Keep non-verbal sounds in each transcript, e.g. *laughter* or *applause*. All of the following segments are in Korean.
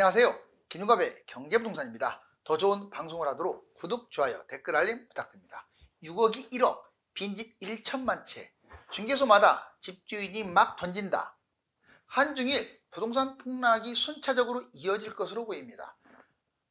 안녕하세요. 김유갑의 경제부동산입니다. 더 좋은 방송을 하도록 구독, 좋아요, 댓글 알림 부탁드립니다. 6억이 1억, 빈집 1천만 채, 중개소마다 집주인이 막 던진다. 한중일 부동산 폭락이 순차적으로 이어질 것으로 보입니다.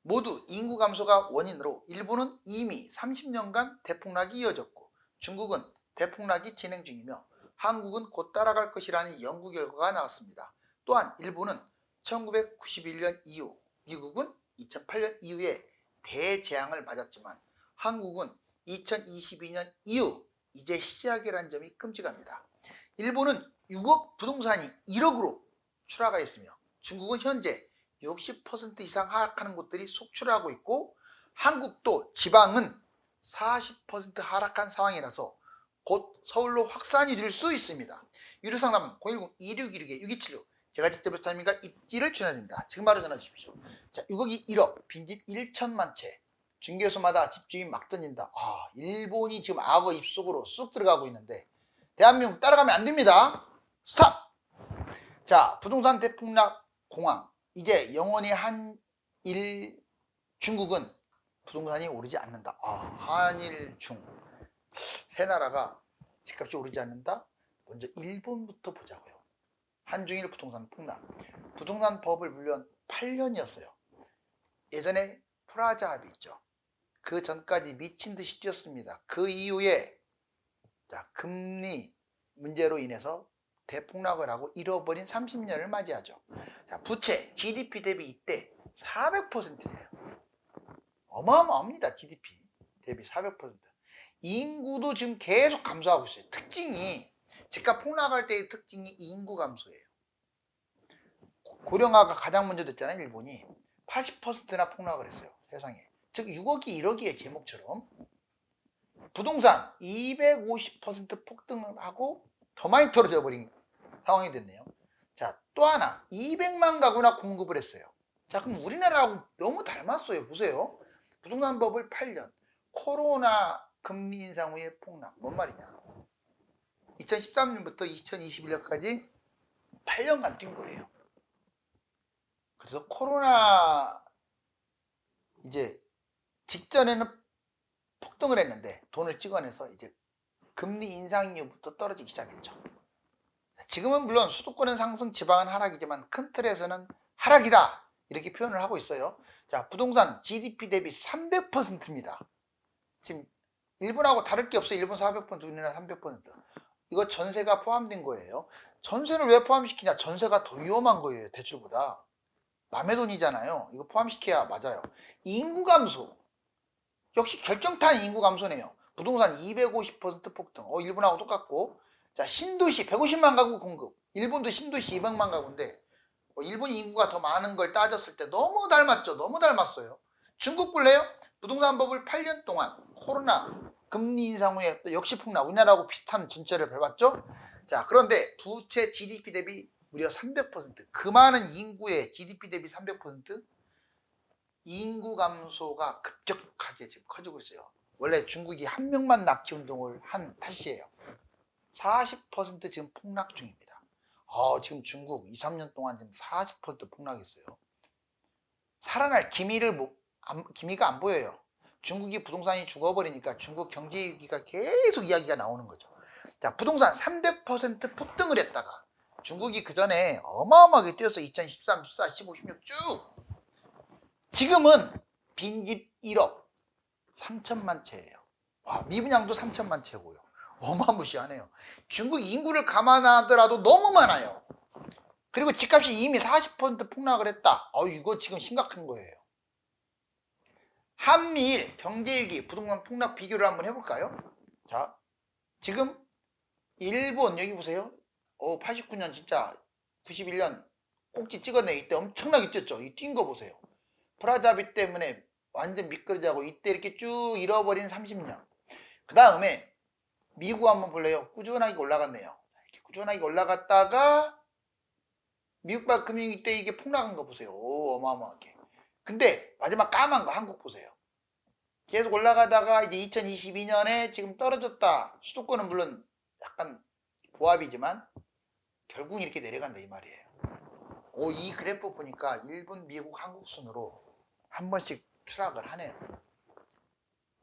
모두 인구 감소가 원인으로 일본은 이미 30년간 대폭락이 이어졌고 중국은 대폭락이 진행 중이며 한국은 곧 따라갈 것이라는 연구 결과가 나왔습니다. 또한 일본은 1991년 이후, 미국은 2008년 이후에 대재앙을 맞았지만 한국은 2022년 이후 이제 시작이라는 점이 끔찍합니다. 일본은 6억 부동산이 1억으로 추락하 있으며 중국은 현재 60% 이상 하락하는 곳들이 속출하고 있고 한국도 지방은 40% 하락한 상황이라서 곧 서울로 확산이 될 수 있습니다. 유료 상담은 010-2616-6276 제가 직접 타임인가 입지를 추천드립니다. 지금 바로 전화 주십시오. 자, 6억이 1억, 빈집 1천만 채. 중개소마다 집주인 막 던진다. 아, 일본이 지금 악어 입속으로 쑥 들어가고 있는데 대한민국 따라가면 안 됩니다. 스탑! 자, 부동산 대폭락 공황. 이제 영원히 한일 중국은 부동산이 오르지 않는다. 아, 한일 중. 세 나라가 집값이 오르지 않는다? 먼저 일본부터 보자고요. 한중일 부동산 폭락. 부동산 법을 물론 8년이었어요. 예전에 프라자 합의 있죠. 그 전까지 미친 듯이 뛰었습니다. 그 이후에 자, 금리 문제로 인해서 대폭락을 하고 잃어버린 30년을 맞이하죠. 자, 부채, GDP 대비 이때 400%예요. 어마어마합니다. GDP 대비 400%. 인구도 지금 계속 감소하고 있어요. 특징이 집값 폭락할 때의 특징이 인구 감소예요. 고령화가 가장 먼저 됐잖아요. 일본이 80%나 폭락을 했어요. 세상에. 즉 6억이 1억이에요. 제목처럼. 부동산 250% 폭등을 하고 더 많이 떨어져 버린 상황이 됐네요. 자, 또 하나 200만 가구나 공급을 했어요. 자, 그럼 우리나라하고 너무 닮았어요. 보세요. 부동산 법을 8년. 코로나 금리 인상 후에 폭락. 뭔 말이냐? 2013년부터 2021년까지 8년간 뛴 거예요. 그래서 코로나 이제 직전에는 폭등을 했는데 돈을 찍어내서 이제 금리 인상 이후부터 떨어지기 시작했죠. 지금은 물론 수도권은 상승, 지방은 하락이지만 큰 틀에서는 하락이다 이렇게 표현을 하고 있어요. 자, 부동산 GDP 대비 300%입니다. 지금 일본하고 다를 게 없어요. 일본 400%, 우리나라 300%. 이거 전세가 포함된 거예요. 전세를 왜 포함시키냐? 전세가 더 위험한 거예요. 대출보다. 남의 돈이잖아요. 이거 포함시켜야 맞아요. 인구 감소. 역시 결정타는 인구 감소네요. 부동산 250% 폭등. 어, 일본하고 똑같고. 자, 신도시 150만 가구 공급. 일본도 신도시 200만 가구인데, 어, 일본 인구가 더 많은 걸 따졌을 때 너무 닮았죠. 너무 닮았어요. 중국 볼래요? 부동산 법을 8년 동안 코로나 금리 인상 후에 또 역시 폭락. 우리나라하고 비슷한 전체를 밟았죠. 자, 그런데 부채 GDP 대비 무려 300%. 그 많은 인구의 GDP 대비 300%? 인구 감소가 급격하게 지금 커지고 있어요. 원래 중국이 한 명만 낳기 운동을 한 탓이에요. 40% 지금 폭락 중입니다. 어, 지금 중국 2, 3년 동안 지금 40% 폭락했어요. 살아날 기미를 못, 안, 기미가 안 보여요. 중국이 부동산이 죽어버리니까 중국 경제 위기가 계속 이야기가 나오는 거죠. 자, 부동산 300% 폭등을 했다가 중국이 그 전에 어마어마하게 뛰어서 2013, 14, 15, 16 쭉. 지금은 빈집 1억 3천만 채예요. 와, 미분양도 3천만 채고요. 어마무시하네요. 중국 인구를 감안하더라도 너무 많아요. 그리고 집값이 이미 40% 폭락을 했다. 어, 이거 지금 심각한 거예요. 한미일 경제위기 부동산 폭락 비교를 한번 해볼까요? 자, 지금 일본 여기 보세요. 어, 89년 진짜 91년 꼭지 찍었네. 이때 엄청나게 뛰었죠. 이 뛴 거 보세요. 프라자비 때문에 완전 미끄러지고 이때 이렇게 쭉 잃어버린 30년. 그 다음에 미국 한번 볼래요. 꾸준하게 올라갔네요. 이렇게 꾸준하게 올라갔다가 미국발 금융위 때 이게 폭락한 거 보세요. 오, 어마어마하게. 근데 마지막 까만 거 한국 보세요. 계속 올라가다가 이제 2022년에 지금 떨어졌다. 수도권은 물론 약간 보합이지만 결국 이렇게 내려간다 이 말이에요. 오, 이 그래프 보니까 일본, 미국, 한국 순으로 한 번씩 추락을 하네요.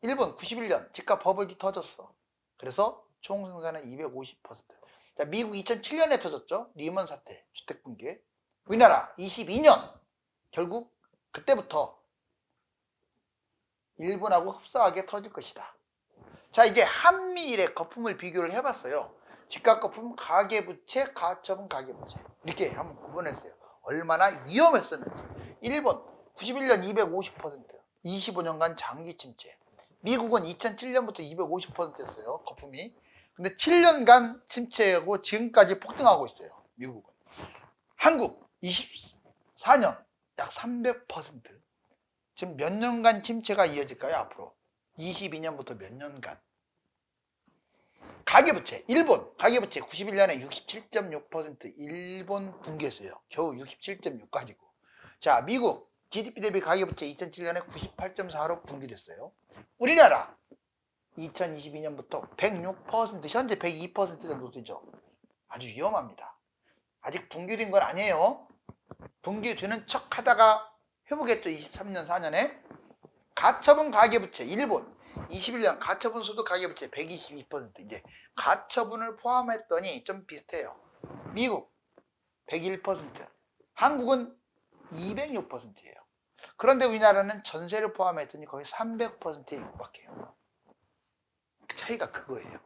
일본 91년 집값 버블이 터졌어. 그래서 총 생산은 250%. 자, 미국 2007년에 터졌죠. 리먼 사태, 주택 붕괴. 우리나라 22년 결국 그때부터 일본하고 흡사하게 터질 것이다. 자, 이제 한미일의 거품을 비교를 해봤어요. 집값 거품, 가계부채, 가처분, 가계부채. 이렇게 한번 구분했어요. 얼마나 위험했었는지. 일본 91년 250%, 25년간 장기 침체. 미국은 2007년부터 250%였어요. 거품이. 근데 7년간 침체하고 지금까지 폭등하고 있어요. 미국은. 한국 24년 약 300%. 지금 몇 년간 침체가 이어질까요? 앞으로 22년부터 몇 년간 가계부채 일본 가계부채 91년에 67.6% 일본 붕괴했어요. 겨우 67.6 가지고 자 미국 GDP 대비 가계부채 2007년에 98.4로 붕괴됐어요. 우리나라 2022년부터 106% 현재 102% 정도 되죠. 아주 위험합니다. 아직 붕괴된 건 아니에요. 붕괴되는 척 하다가 회복했죠. 23년 4년에 가처분 가계부채 일본 21년 가처분 소득 가계부채 122% 이제 가처분을 포함했더니 좀 비슷해요. 미국 101% 한국은 206%예요. 그런데 우리나라는 전세를 포함했더니 거의 300%에 육박해요. 그 차이가 그거예요.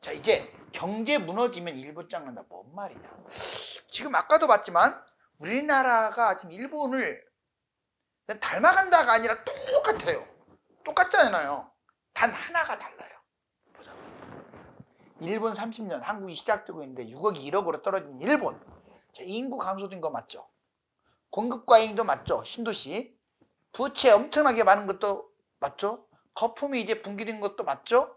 자 이제 경제 무너지면 일본 짱난다 뭔 말이냐 지금 아까도 봤지만 우리나라가 지금 일본을 닮아간다가 아니라 똑같아요. 똑같잖아요. 단 하나가 달라요. 보자. 일본 30년 한국이 시작되고 있는데 6억이 1억으로 떨어진 일본. 자, 인구 감소된 거 맞죠? 공급 과잉도 맞죠? 신도시. 부채 엄청나게 많은 것도 맞죠? 거품이 이제 붕괴된 것도 맞죠?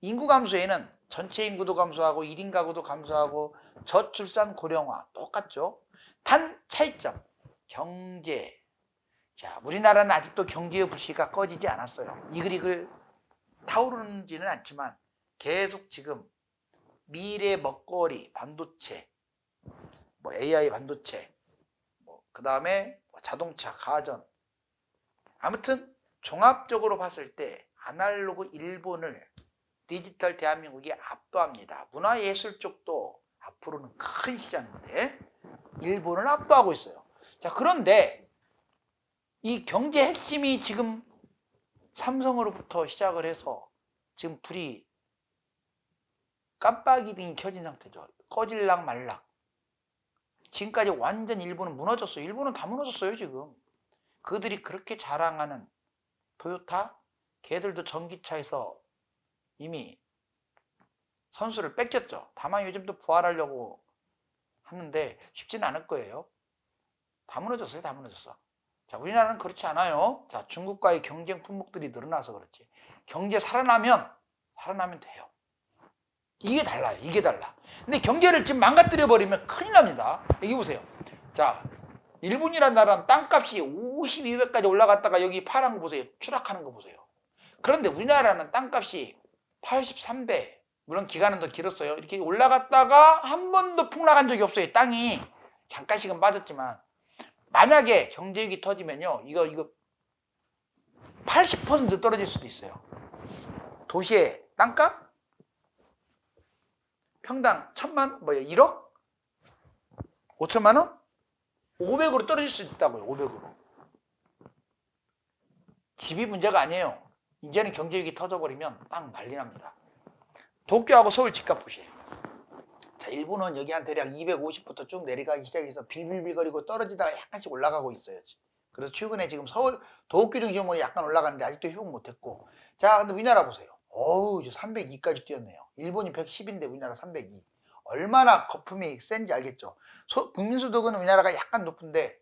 인구 감소에는 전체 인구도 감소하고 1인 가구도 감소하고 저출산 고령화 똑같죠? 단 차이점. 경제. 자 우리나라는 아직도 경제의 불씨가 꺼지지 않았어요. 이글이글 타오르지는 않지만 계속 지금 미래 먹거리 반도체 뭐 AI 반도체 뭐 그 다음에 자동차 가전. 아무튼 종합적으로 봤을 때 아날로그 일본을 디지털 대한민국이 압도합니다. 문화예술 쪽도 앞으로는 큰 시장인데 일본을 압도하고 있어요. 자 그런데 이 경제 핵심이 지금 삼성으로부터 시작을 해서 지금 불이 깜빡이 등이 켜진 상태죠. 꺼질락 말락. 지금까지 완전 일본은 무너졌어요. 일본은 다 무너졌어요 지금. 그들이 그렇게 자랑하는 토요타 걔들도 전기차에서 이미 선수를 뺏겼죠. 다만 요즘 또 부활하려고 하는데 쉽지는 않을 거예요. 다 무너졌어요. 다 무너졌어. 자, 우리나라는 그렇지 않아요. 자, 중국과의 경쟁 품목들이 늘어나서 그렇지. 경제 살아나면 살아나면 돼요. 이게 달라요. 이게 달라. 근데 경제를 지금 망가뜨려 버리면 큰일 납니다. 여기 보세요. 자, 일본이란 나라는 땅값이 52배까지 올라갔다가 여기 파란 거 보세요. 추락하는 거 보세요. 그런데 우리나라는 땅값이 83배. 물론 기간은 더 길었어요. 이렇게 올라갔다가 한 번도 폭락한 적이 없어요. 땅이 잠깐씩은 빠졌지만 만약에 경제 위기 터지면요. 이거 이거 80% 떨어질 수도 있어요. 도시의 땅값 평당 천만 뭐야 1억 5천만 원 500으로 떨어질 수 있다고요. 500으로. 집이 문제가 아니에요. 이제는 경제 위기 터져 버리면 땅 난리 납니다. 도쿄하고 서울 집값 보세요. 자, 일본은 여기 한 대략 250부터 쭉 내려가기 시작해서 빌빌빌거리고 떨어지다가 약간씩 올라가고 있어요. 그래서 최근에 지금 서울 도쿄 중심으로 약간 올라가는데 아직도 회복 못했고. 자, 근데 우리나라 보세요. 어우, 이제 302까지 뛰었네요. 일본이 110인데 우리나라 302. 얼마나 거품이 센지 알겠죠? 소, 국민소득은 우리나라가 약간 높은데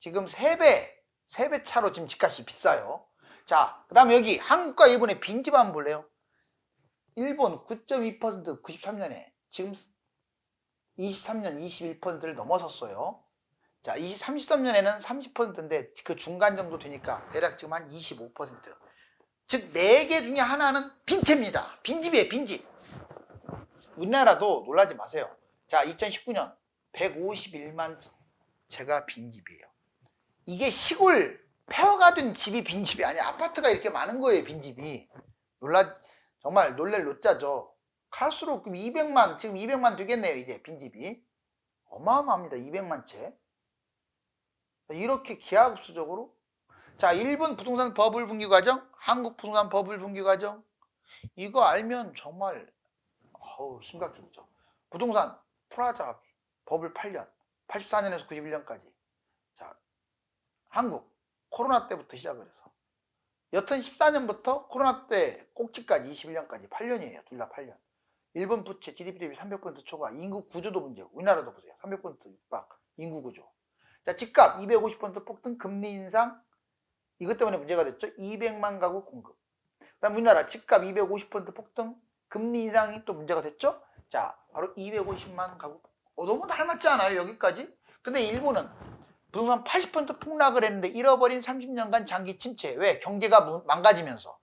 지금 3배, 3배 차로 지금 집값이 비싸요. 자, 그 다음에 여기 한국과 일본의 빈집 한번 볼래요? 일본 9.2% 93년에 지금 23년 21%를 넘어섰어요. 자, 이 33년에는 30%인데 그 중간 정도 되니까 대략 지금 한 25%. 즉, 4개 중에 하나는 빈채입니다. 빈집이에요, 빈집. 우리나라도 놀라지 마세요. 자, 2019년 151만 전체가 빈집이에요. 이게 시골 폐허가 된 집이 빈집이 아니야. 아파트가 이렇게 많은 거예요, 빈집이. 놀라, 정말 놀랄 노짜죠. 갈수록 200만, 지금 200만 되겠네요, 이제 빈집이. 어마어마합니다, 200만 채. 이렇게 기하급수적으로. 자, 일본 부동산 버블 분기 과정, 한국 부동산 버블 분기 과정. 이거 알면 정말, 어우, 심각해지죠. 부동산 프라자 버블 8년, 84년에서 91년까지. 자, 한국 코로나 때부터 시작을 해서 여튼 14년부터 코로나 때 꼭지까지 21년까지 8년이에요. 둘 다 8년. 일본 부채 GDP 대비 300% 초과, 인구 구조도 문제고 우리나라도 보세요. 300% 육박, 인구 구조. 자, 집값 250% 폭등, 금리 인상 이것 때문에 문제가 됐죠. 200만 가구 공급. 그다음 우리나라 집값 250% 폭등, 금리 인상이 또 문제가 됐죠. 자, 바로 250만 가구. 어, 너무 닮았지 않아요? 여기까지? 근데 일본은 부동산 80% 폭락을 했는데 잃어버린 30년간 장기 침체. 왜? 경제가 무- 망가지면서.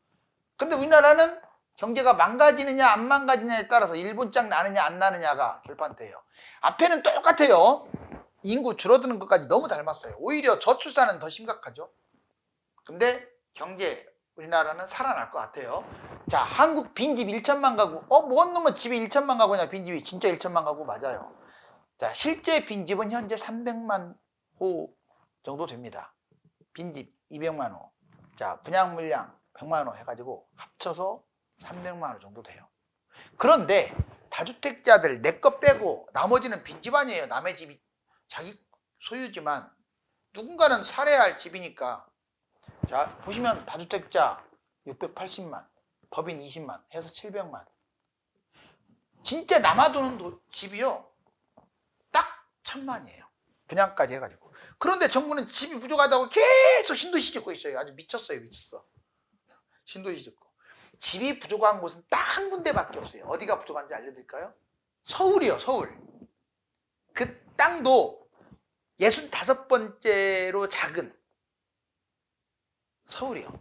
근데 우리나라는 경제가 망가지느냐 안 망가지느냐에 따라서 일본 짱 나느냐 안 나느냐가 결판돼요. 앞에는 똑같아요. 인구 줄어드는 것까지 너무 닮았어요. 오히려 저출산은 더 심각하죠. 근데 경제 우리나라는 살아날 것 같아요. 자, 한국 빈집 1천만 가구. 어, 뭔 놈은 집에 1천만 가구냐, 빈집이. 진짜 1천만 가구 맞아요. 자, 실제 빈집은 현재 300만 호 정도 됩니다. 빈집 200만 호. 자, 분양 물량 100만 호 해가지고 합쳐서 300만 호 정도 돼요. 그런데 다주택자들 내 것 빼고 나머지는 빈집 아니에요. 남의 집이 자기 소유지만 누군가는 살아야 할 집이니까. 자, 보시면 다주택자 680만, 법인 20만 해서 700만. 진짜 남아도는 도- 집이요. 딱 천만이에요. 분양까지 해가지고. 그런데 정부는 집이 부족하다고 계속 신도시 짓고 있어요. 아주 미쳤어요, 미쳤어. 신도시 짓고. 집이 부족한 곳은 딱 한 군데밖에 없어요. 어디가 부족한지 알려드릴까요? 서울이요, 서울. 그 땅도 65번째로 작은 서울이요.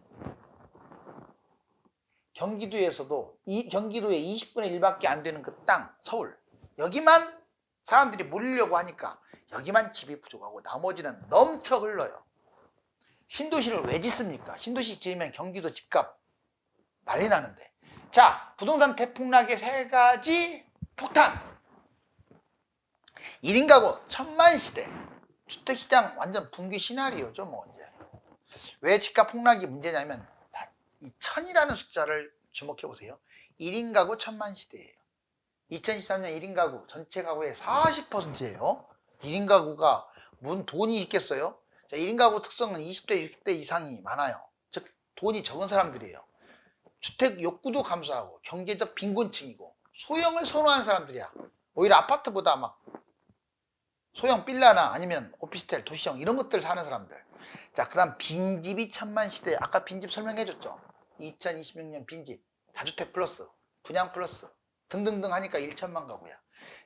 경기도에서도 이 경기도의 20분의 1밖에 안 되는 그 땅, 서울. 여기만 사람들이 몰리려고 하니까 여기만 집이 부족하고 나머지는 넘쳐 흘러요. 신도시를 왜 짓습니까? 신도시 지으면 경기도 집값 난리 나는데. 자, 부동산 대폭락의 세 가지 폭탄. 1인 가구 천만 시대. 주택시장 완전 붕괴 시나리오죠, 뭐 이제. 왜 집값 폭락이 문제냐면 다이 천이라는 숫자를 주목해 보세요. 1인 가구 천만 시대예요. 2023년 1인 가구 전체 가구의 40%예요. 1인 가구가 뭔 돈이 있겠어요? 자, 1인 가구 특성은 20대, 60대 이상이 많아요. 즉 돈이 적은 사람들이에요. 주택 욕구도 감소하고 경제적 빈곤층이고 소형을 선호하는 사람들이야. 오히려 아파트보다 막 소형 빌라나 아니면 오피스텔, 도시형 이런 것들 사는 사람들. 자, 그 다음 빈집이 천만 시대. 아까 빈집 설명해 줬죠. 2026년 빈집, 다주택 플러스, 분양 플러스 등등등 하니까 1천만 가구야.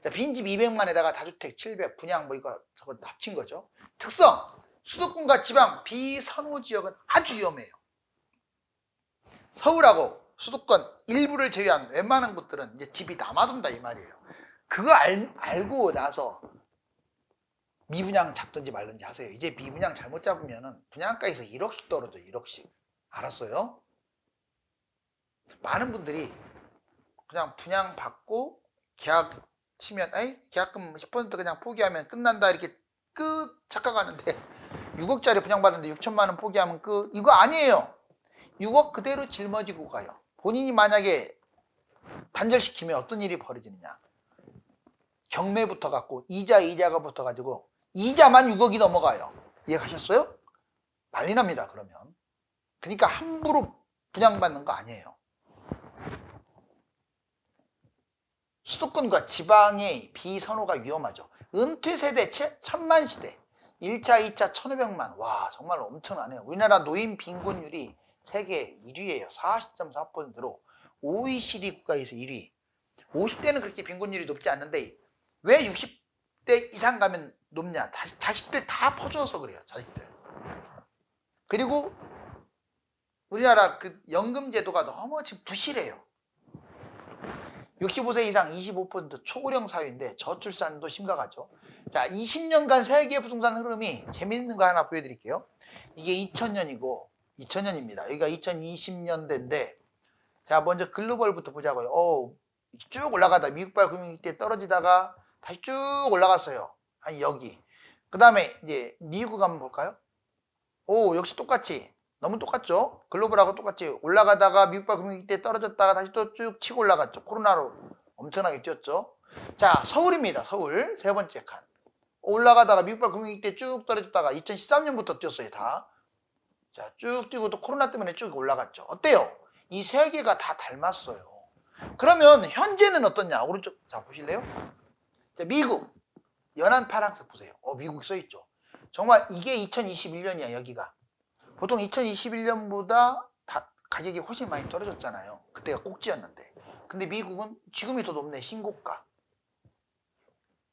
자, 빈집 200만에다가 다주택 700, 분양 뭐 이거 저거 합친 거죠. 특성 수도권과 지방 비선호 지역은 아주 위험해요. 서울하고 수도권 일부를 제외한 웬만한 곳들은 이제 집이 남아돈다 이 말이에요. 그거 알, 알고 나서 미분양 잡든지 말든지 하세요. 이제 미분양 잘못 잡으면은 분양가에서 1억씩 떨어져 1억씩. 알았어요? 많은 분들이 그냥 분양 받고 계약 치면 에이 계약금 10% 그냥 포기하면 끝난다 이렇게 끝 착각하는데 *laughs* 6억짜리 분양 받는데 6천만 원 포기하면 끝 이거 아니에요. 6억 그대로 짊어지고 가요. 본인이 만약에 단절시키면 어떤 일이 벌어지느냐. 경매부터 갖고 이자 이자가 붙어 가지고 이자만 6억이 넘어가요. 이해가셨어요? 난리 납니다. 그러면. 그러니까 함부로 분양받는 거 아니에요. 수도권과 지방의 비선호가 위험하죠. 은퇴 세대 채- 천만 시대. 1차, 2차 1500만. 와, 정말 엄청나네요. 우리나라 노인 빈곤율이 세계 1위예요. 40.4%로 OECD 국가에서 1위. 50대는 그렇게 빈곤율이 높지 않는데 왜 60대 이상 가면 높냐? 다- 자식들 다 퍼줘서 그래요. 자식들. 그리고 우리나라 그 연금 제도가 너무 지금 부실해요. 65세 이상 25% 초고령 사회인데 저출산도 심각하죠. 자, 20년간 세계 부동산 흐름이 재밌는 거 하나 보여드릴게요. 이게 2000년이고 2000년입니다. 여기가 2020년대인데 자, 먼저 글로벌부터 보자고요. 어, 쭉 올라가다 미국발 금융위기 때 떨어지다가 다시 쭉 올라갔어요. 아니 여기. 그 다음에 이제 미국 한번 볼까요? 오, 역시 똑같이. 너무 똑같죠? 글로벌하고 똑같이 올라가다가 미국발 금융위기 때 떨어졌다가 다시 또 쭉 치고 올라갔죠. 코로나로 엄청나게 뛰었죠. 자, 서울입니다. 서울 세 번째 칸. 올라가다가 미국발 금융위기 때 쭉 떨어졌다가 2013년부터 뛰었어요. 다. 자, 쭉 뛰고 또 코로나 때문에 쭉 올라갔죠. 어때요? 이 세 개가 다 닮았어요. 그러면 현재는 어떻냐? 오른쪽 자 보실래요? 자, 미국 연한 파란색 보세요. 어, 미국 써 있죠. 정말 이게 2021년이야 여기가. 보통 2021년보다 가격이 훨씬 많이 떨어졌잖아요. 그때가 꼭지였는데. 근데 미국은 지금이 더 높네 신고가.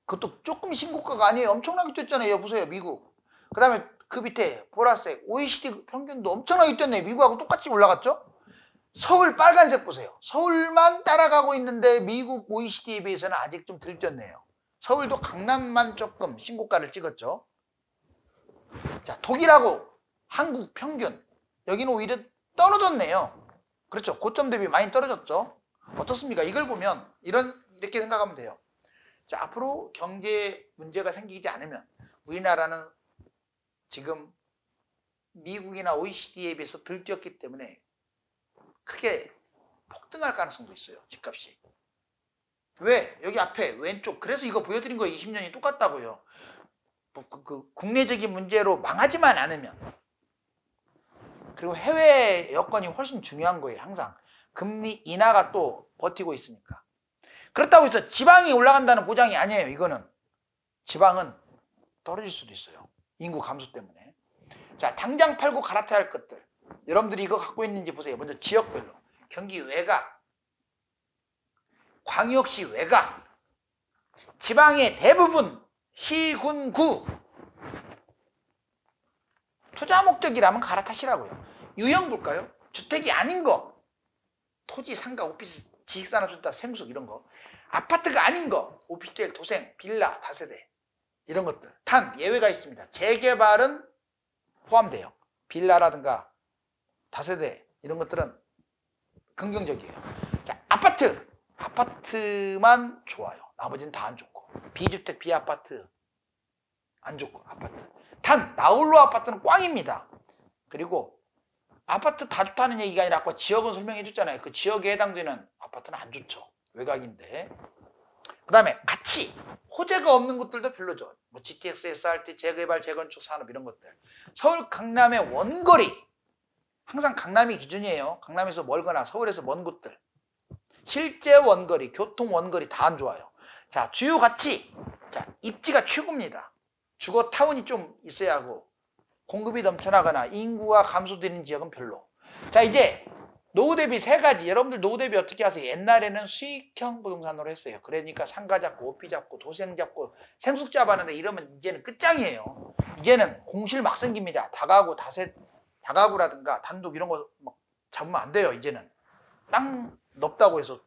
그것도 조금 신고가가 아니에요. 엄청나게 뛰었잖아요. 보세요 미국. 그 다음에 그 밑에 보라색 OECD 평균도 엄청나게 뛰었네. 미국하고 똑같이 올라갔죠? 서울 빨간색 보세요. 서울만 따라가고 있는데 미국 OECD에 비해서는 아직 좀 덜 뛰었네요. 서울도 강남만 조금 신고가를 찍었죠. 자, 독일하고 한국 평균. 여기는 오히려 떨어졌네요. 그렇죠. 고점 대비 많이 떨어졌죠. 어떻습니까? 이걸 보면 이런 이렇게 생각하면 돼요. 자, 앞으로 경제 문제가 생기지 않으면 우리나라는 지금 미국이나 OECD에 비해서 덜 뛰었기 때문에 크게 폭등할 가능성도 있어요. 집값이. 왜? 여기 앞에 왼쪽. 그래서 이거 보여드린 거 20년이 똑같다고요. 뭐 그, 그 국내적인 문제로 망하지만 않으면. 그리고 해외 여건이 훨씬 중요한 거예요. 항상. 금리 인하가 또 버티고 있으니까. 그렇다고 해서 지방이 올라간다는 보장이 아니에요. 이거는. 지방은 떨어질 수도 있어요. 인구 감소 때문에. 자, 당장 팔고 갈아타야 할 것들. 여러분들이 이거 갖고 있는지 보세요. 먼저 지역별로. 경기 외곽, 광역시 외곽, 지방의 대부분 시군구. 투자 목적이라면 갈아타시라고요. 유형 볼까요? 주택이 아닌 거. 토지, 상가, 오피스, 지식산업센터, 생숙 이런 거. 아파트가 아닌 거. 오피스텔, 도생, 빌라, 다세대. 이런 것들. 단 예외가 있습니다. 재개발은 포함돼요. 빌라라든가 다세대 이런 것들은 긍정적이에요. 자, 아파트. 아파트만 좋아요. 나머지는 다 안 좋고. 비주택, 비아파트 안 좋고 아파트. 단 나홀로 아파트는 꽝입니다. 그리고 아파트 다 좋다는 얘기가 아니라 아까 지역은 설명해 줬잖아요. 그 지역에 해당되는 아파트는 안 좋죠. 외곽인데. 그 다음에 가치. 호재가 없는 것들도 별로죠. 뭐 GTX, SRT, 재개발, 재건축 산업 이런 것들. 서울 강남의 원거리. 항상 강남이 기준이에요. 강남에서 멀거나 서울에서 먼 곳들. 실제 원거리, 교통 원거리 다 안 좋아요. 자, 주요 가치. 자, 입지가 최고입니다. 주거 타운이 좀 있어야 하고 공급이 넘쳐나거나 인구가 감소되는 지역은 별로. 자, 이제 노후 대비 세 가지. 여러분들 노후 대비 어떻게 하세요? 옛날에는 수익형 부동산으로 했어요. 그러니까 상가 잡고 오피 잡고 도생 잡고 생숙 잡았는데 이러면 이제는 끝장이에요. 이제는 공실 막 생깁니다. 다가구, 다세, 다가구라든가 단독 이런 거 막 잡으면 안 돼요. 이제는 땅 넓다고 해서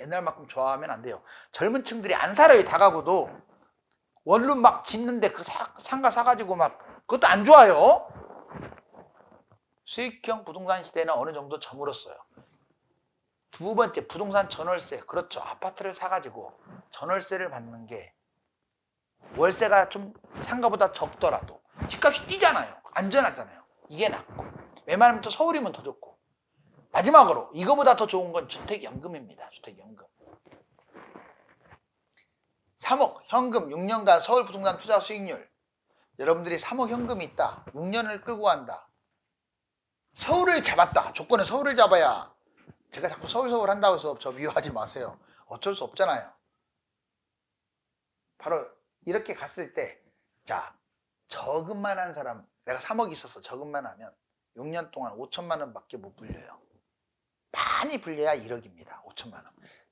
옛날만큼 좋아하면 안 돼요. 젊은 층들이 안 살아요. 다가구도 원룸 막 짓는데 그 사, 상가 사가지고 막 그것도 안 좋아요. 수익형 부동산 시대는 어느 정도 저물었어요. 두 번째 부동산 전월세 그렇죠. 아파트를 사가지고 전월세를 받는 게 월세가 좀 상가보다 적더라도 집값이 뛰잖아요. 안전하잖아요. 이게 낫고 웬만하면 또 서울이면 더 좋고 마지막으로 이거보다 더 좋은 건 주택연금입니다. 주택연금. 3억 현금 6년간 서울 부동산 투자 수익률 여러분들이 3억 현금이 있다. 6년을 끌고 간다. 서울을 잡았다. 조건은 서울을 잡아야 제가 자꾸 서울 서울 한다고 해서 저 미워하지 마세요. 어쩔 수 없잖아요. 바로 이렇게 갔을 때 자, 저금만 한 사람 내가 3억 있어서 저금만 하면 6년 동안 5천만 원밖에 못 불려요. 많이 불려야 1억입니다. 5천만 원.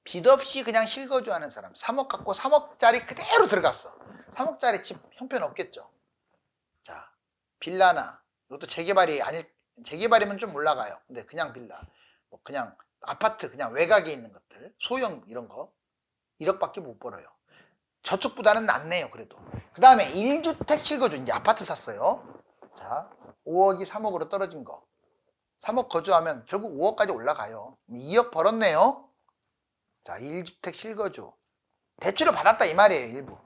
빚 없이 그냥 실거주 하는 사람 3억 갖고 3억짜리 그대로 들어갔어. 3억짜리 집 형편 없겠죠. 자, 빌라나 이것도 재개발이 아닐 재개발이면 좀 올라가요. 근데 그냥 빌라, 뭐 그냥 아파트 그냥 외곽에 있는 것들, 소형 이런 거 1억밖에 못 벌어요. 저축보다는 낫네요. 그래도 그 다음에 1주택 실거주 이제 아파트 샀어요. 자, 5억이 3억으로 떨어진 거. 3억 거주하면 결국 5억까지 올라가요. 2억 벌었네요. 자, 1주택 실거주. 대출을 받았다 이 말이에요, 일부.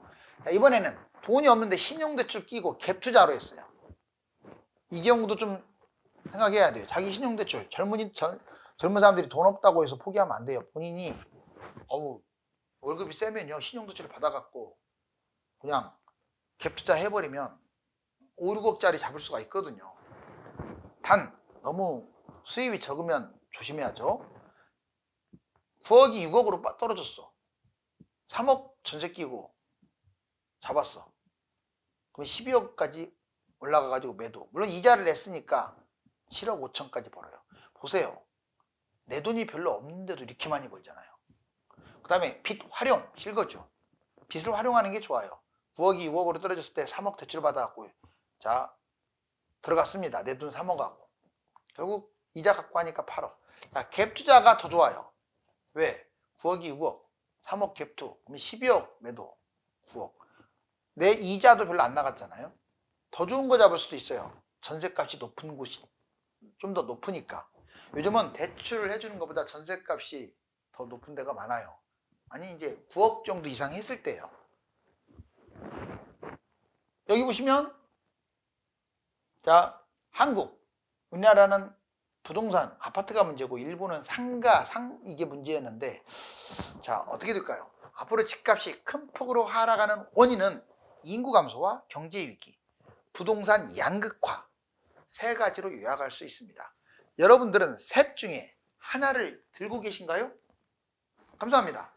자, 이번에는 돈이 없는데 신용대출 끼고 갭 투자로 했어요. 이 경우도 좀 생각해야 돼요. 자기 신용대출. 젊은이, 젊, 젊은 사람들이 돈 없다고 해서 포기하면 안 돼요. 본인이, 어우, 월급이 세면요. 신용대출을 받아갖고 그냥 갭 투자 해버리면 5, 6억짜리 잡을 수가 있거든요. 단, 너무 수입이 적으면 조심해야죠. 9억이 6억으로 빠- 떨어졌어. 3억 전세 끼고 잡았어. 그럼 12억까지 올라가가지고 매도. 물론 이자를 냈으니까 7억 5천까지 벌어요. 보세요. 내 돈이 별로 없는데도 이렇게 많이 벌잖아요. 그 다음에 빚 활용, 실거주. 빚을 활용하는 게 좋아요. 9억이 6억으로 떨어졌을 때 3억 대출 받아갖고 자 들어갔습니다. 내 돈 3억 하고 결국 이자 갖고 하니까 8억. 자, 갭 투자가 더 좋아요. 왜? 9억이 6억, 3억 갭 투, 그러면 12억 매도, 9억. 내 이자도 별로 안 나갔잖아요. 더 좋은 거 잡을 수도 있어요. 전세값이 높은 곳이 좀 더 높으니까. 요즘은 대출을 해주는 것보다 전세값이 더 높은 데가 많아요. 아니 이제 9억 정도 이상 했을 때요. 여기 보시면 자 한국 우리나라는 부동산 아파트가 문제고 일본은 상가 상 이게 문제였는데 자 어떻게 될까요? 앞으로 집값이 큰 폭으로 하락하는 원인은 인구 감소와 경제 위기, 부동산 양극화 세 가지로 요약할 수 있습니다. 여러분들은 셋 중에 하나를 들고 계신가요? 감사합니다.